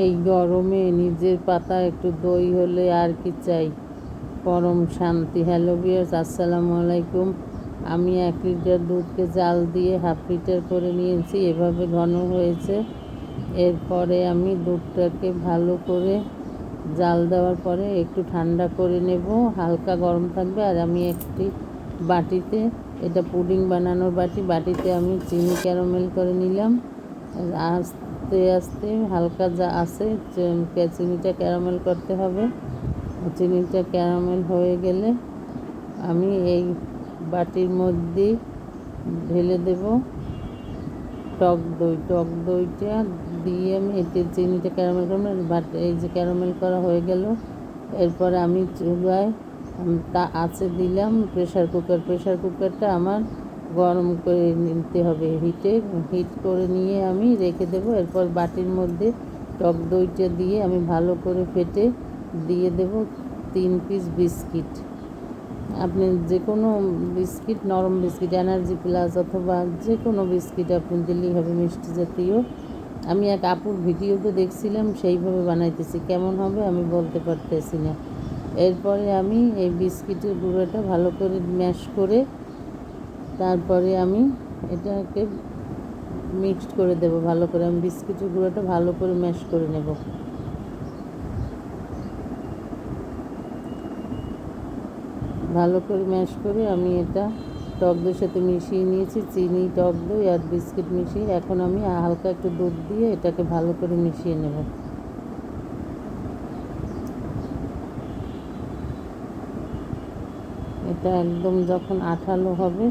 এই গরমে নিজের পাতা একটু দই হলে আর কি চাই? পরম শান্তি। হ্যালো বিয়ার্স আসসালামু আলাইকুম। আমি এক লিটার দুধকে জাল দিয়ে হাফ লিটার করে নিয়েছি, এভাবে ঘন হয়েছে। এরপরে আমি দুধটাকে ভালো করে জাল দেওয়ার পরে একটু ঠান্ডা করে নেব। হালকা গরম থাকবে আর আমি একটি বাটিতে, এটা পুডিং বানানোর বাটি, বাটিতে আমি চিনি ক্যারামেল করে নিলাম। আস্তে আস্তে, হালকা যা আছে চিনিটা ক্যারামেল করতে হবে। চিনিটা ক্যারামেল হয়ে গেলে আমি এই বাটির মধ্যে ঢেলে দেব টক দই। টক দইটা দিয়ে আমি এতে চিনিটা ক্যারামেল করব। বাট এই যে ক্যারামেল করা হয়ে গেল, এরপরে আমি চুলায় তা আছে দিলাম প্রেশার কুকার। প্রেশার কুকারটা আমার গরম করে নিতে হবে হিটে। হিট করে নিয়ে আমি রেখে দেবো। এরপর বাটির মধ্যে টক দইটা দিয়ে আমি ভালো করে ফেটে দিয়ে দেব তিন পিস বিস্কিট। আপনি যে কোনো বিস্কিট, নরম বিস্কিট এনার্জি প্লাস অথবা যে কোনো বিস্কিট আপনি দিলেই হবে মিষ্টি জাতীয়। আমি এক আপুর ভিডিওতে দেখছিলাম, সেইভাবে বানাইতেছি। কেমন হবে আমি বলতে পারতেছি না। এরপরে আমি এই বিস্কিটের গুঁড়োটা ভালো করে ম্যাশ করে তারপরে আমি এটাকে মিক্সড করে দেব, ভালো করে। আমি বিস্কিটের গুঁড়োটা ভালো করে ম্যাশ করে নেব। ভালো করে ম্যাশ করে আমি এটা টক দইয়ের সাথে মিশিয়ে নিয়েছি, চিনি, টক দই আর বিস্কিট মিশিয়ে। এখন আমি হালকা একটু দুধ দিয়ে এটাকে ভালো করে মিশিয়ে নেব। এটা একদম যখন আঠালো হবে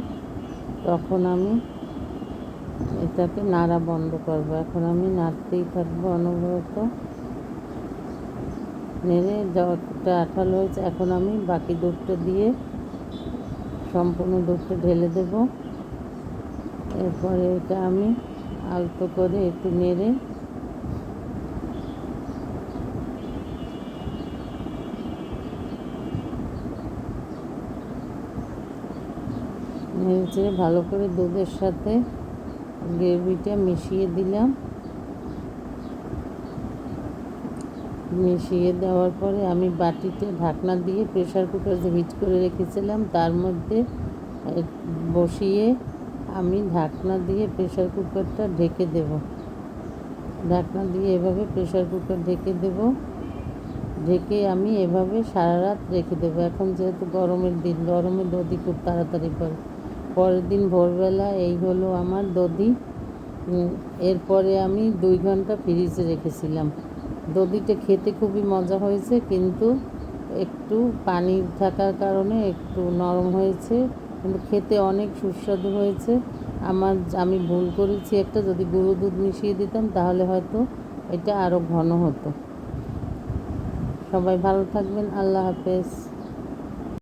তখন আমি এটাকে নাড়া বন্ধ করব। এখন আমি নাড়তেই থাকব অনবরত। নেড়ে যতটা আঠালো হয়েছে, এখন আমি বাকি দুধটা দিয়ে সম্পূর্ণ দুধটা ঢেলে দেব। এরপরে এটা আমি আলতো করে একটু নেড়ে নেড়ে ভালো করে দুধের সাথে গ্রেভিটা মিশিয়ে দিলাম। মিশিয়ে দেওয়ার পরে আমি বাটিতে ঢাকনা দিয়ে প্রেশার কুকার যে হিট করে রেখেছিলাম, তার মধ্যে বসিয়ে আমি ঢাকনা দিয়ে প্রেশার কুকারটা ঢেকে দেব। ঢাকনা দিয়ে এভাবে প্রেশার কুকার ঢেকে দেব। ঢেকে আমি এভাবে সারা রাত রেখে দেবো। এখন যেহেতু গরমের দিন গরমে দধি খুব তাড়াতাড়ি পড়ে পরের দিন ভোরবেলা এই হলো আমার দধি। এরপরে আমি দুই ঘণ্টা ফ্রিজে রেখেছিলাম। দধিটা খেতে খুবই মজা হয়েছে, কিন্তু একটু পানি থাকার কারণে একটু নরম হয়েছে, কিন্তু খেতে অনেক সুস্বাদু হয়েছে। আমার, আমি ভুল করেছি একটা, যদি গুঁড়ো দুধ মিশিয়ে দিতাম, তাহলে হয়তো এটা আরও ঘন হতো। সবাই ভালো থাকবেন, আল্লাহ হাফেজ।